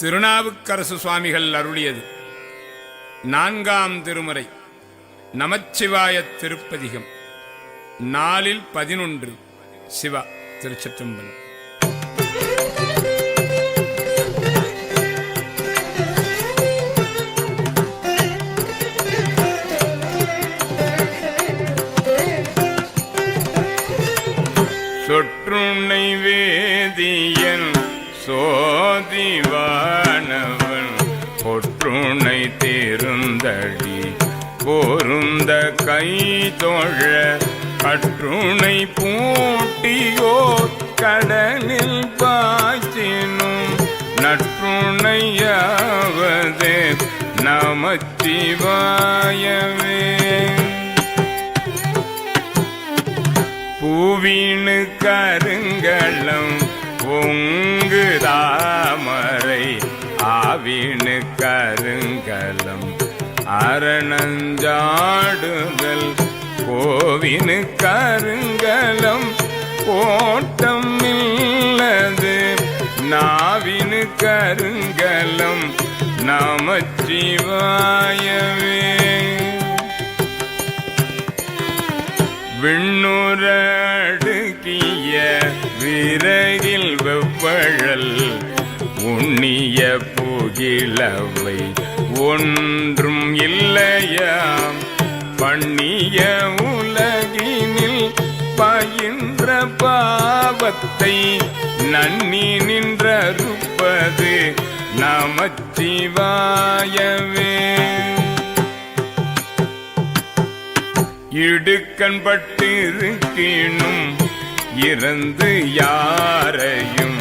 திருநாவுக்கரசு சுவாமிகள் அருளியது. நான்காம் திருமுறை நமச்சிவாய திருப்பதிகம் நாலில் பதினொன்று சிவா திருச்சிற்றம்பலம். சோதிவானவன் பொற்றுணை தேருந்தடி பொருந்த கை தோழ கற்றுணை பூட்டியோ கடலில் பாய்ச்சினும் நற்றுணையாவதே நமச்சிவாயவே. பூவீணு கருங்கலம் பொங்கு தாமரை ஆவீணு கருங்கலம் அரணஞ்சாடுதல் கோவினு கருங்கலம் கோட்டம் இல்லது நாவினு கருங்கலம் நமச்சிவாயவே. விண்ணுரடுக்கிய விறகில் வெவ்வழல் உண்ணிய புகிழவை ஒன்றும் இல்லையாம். பண்ணிய உலகினில் பயின்ற பாவத்தை நன்னி நின்றருப்பது நமச்சிவாயவே. இடுக்கண்பட்டிருக்கினும் இருந்து யாரையும்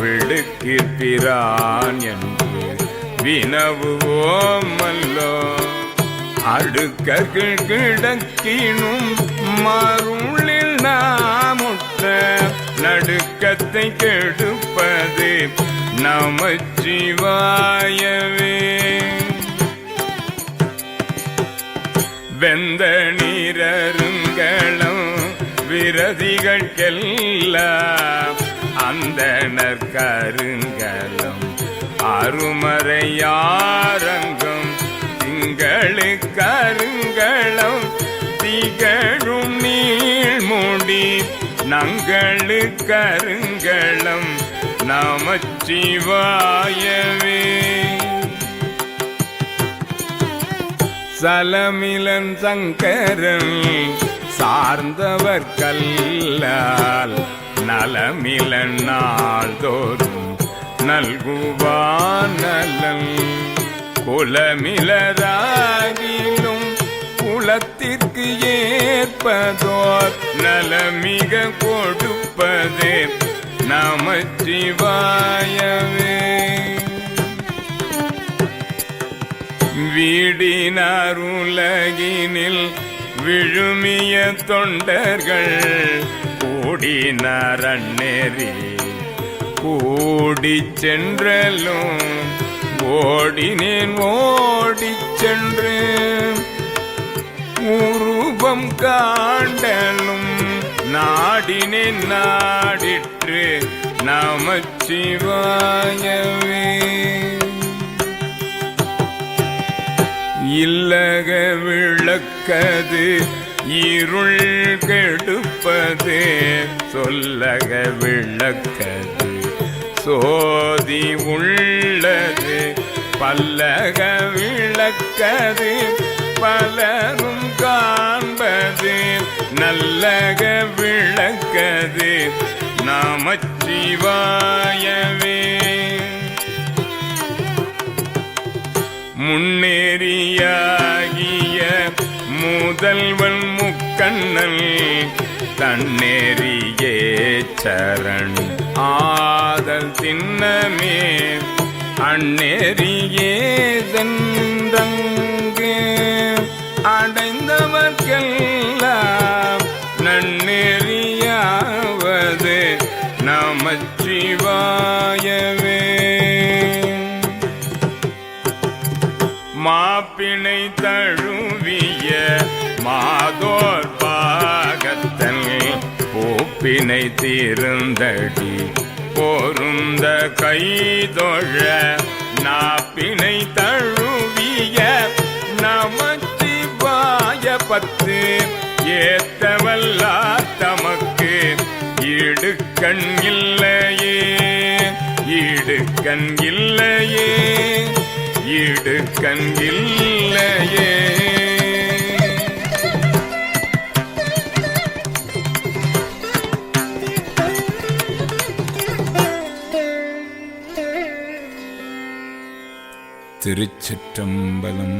விடுக்கிறான் என்று வினவுவோம் அல்லோ அடுக்கர்கள் கிடக்கினும் மருளில் நாமுற்ற நடுக்கத்தை கெடுப்பது நமச்சிவாயவே. வெந்த நீரரு விரதிகள்கெல்லாம் அந்த கருங்கலம் அருமறையாரங்கம் திங்களு கருங்கலம் திகழும் நீழ்முடி நங்களு கருங்கலம் நமச்சிவாயவே. சலமிலன் சங்கரன் சார்ந்தவர் கல்லால் நலமில நாள்தோறும் நல்குவான் குலமிலராகிலும் குலத்திற்கு ஏற்பதோர் நலமிக கொடுப்பதே நமச்சிவாயவே. வீடினாருலகினில் விழுமிய தொண்டர்கள் கூடினார் அந்நெறி கூடி சென்றலும் ஓடினேன் ஓடி சென்று உருவம் காண்டலும் நாடினேன் நாடிற்று நமச்சிவாயவே. இல்லக விளக்கது இருள் கெடுப்பது சொல்லக விளக்கது. சோதி உள்ளது பல்லக விளக்கது பலரும் காண்பது நல்லக விளக்கது. நாமச்சிவாயவே. முன்னே முன்னேறியாகிய முதல்வன் முக்கண்ணன் தன்னெறியே சரண். ஆதல் தின்னமே அந்நேறியே சென்றங்கு அடைந்தவர்க்கெல்லாம் நன்னெறியாவது நமச்சிவாயவே. மாப்பிணை தழுவிய மாதோர் பாகத்தன் பூப்பினை தீர்ந்தடி பொருந்த கைதொழ நாப்பினை தழுவிய நமச்சிவாய பத்து ஏத்தவல்லா தமக்கு இடுக்கண் இல்லையே இடுக்கண் இல்லையே. இடுக்கண் இல்லையே திருச்சிற்றம்பலம்